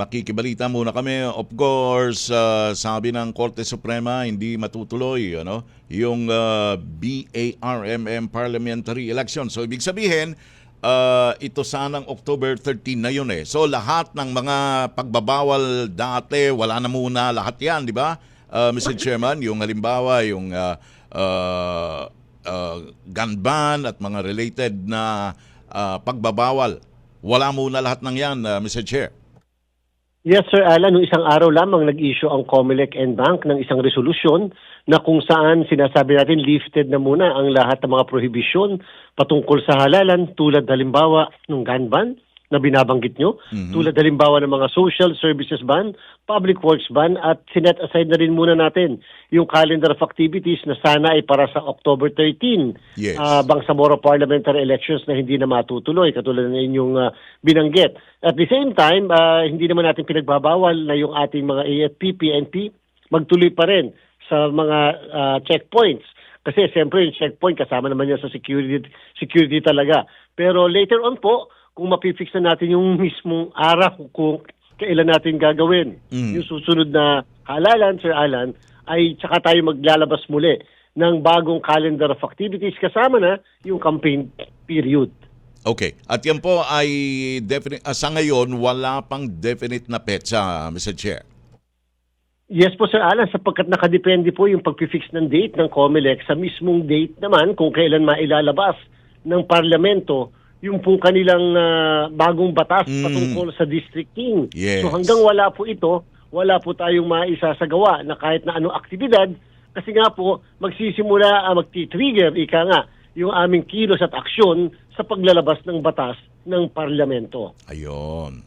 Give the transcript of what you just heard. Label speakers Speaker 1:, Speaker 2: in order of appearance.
Speaker 1: makikibalita muna kami. Of course, ah, sabi ng Korte Suprema, hindi matutuloy ano, yung ah, BARMM parliamentary election. So, ibig sabihin, ah, ito sanang October 13 na yun eh. So, lahat ng mga pagbabawal dati, wala na muna lahat yan, di ba? Ah, Mr. Chairman, yung halimbawa, yung ah, ah, ah, gun ban at mga related na ah, pagbabawal. Wala muna lahat ng yan, ah, Mr. Chair.
Speaker 2: Yes, Sir Alan. Noong isang araw lamang nag-issue ang COMELEC and Bank ng isang resolusyon na kung saan sinasabi natin lifted na muna ang lahat ng mga prohibisyon patungkol sa halalan tulad halimbawa ng gun ban na binabanggit nyo, tulad halimbawa ng mga social services ban, public works ban at sinet aside na rin muna natin yung calendar of activities na sana ay para sa October 13
Speaker 1: Yes.
Speaker 2: ah, Bangsamoro parliamentary elections na hindi na matutuloy katulad ng inyong ah, binanggit. At the same time, ah, hindi naman natin pinagbabawal na yung ating mga AFP, PNP magtuloy pa rin sa mga ah, checkpoints. Kasi siyempre yung checkpoint kasama naman yan sa security security talaga. Pero later on po, kung mapifix na natin yung mismong araw kung kailan natin gagawin
Speaker 1: Mm.
Speaker 2: yung susunod na halalan, Sir Alan, ay tsaka tayo maglalabas muli ng bagong calendar of activities kasama na yung campaign period.
Speaker 1: Okay. At yan po ay definite, ah, sa ngayon, wala pang definite na petsa, Mr. Chair.
Speaker 2: Yes po Sir Alan, sapagkat nakadepende po yung pagpifix ng date ng COMELEC sa mismong date naman kung kailan mailalabas ng parlamento yung pong kanilang ah, bagong batas
Speaker 1: Mm.
Speaker 2: patungkol sa districting.
Speaker 1: Yes.
Speaker 2: So hanggang wala po ito, wala po tayong maisasagawa na kahit na anong aktibidad kasi nga po magsisimula, uh, magti-trigger, ika nga, yung aming kilos at aksyon sa paglalabas ng batas ng parlamento.
Speaker 1: Ayon.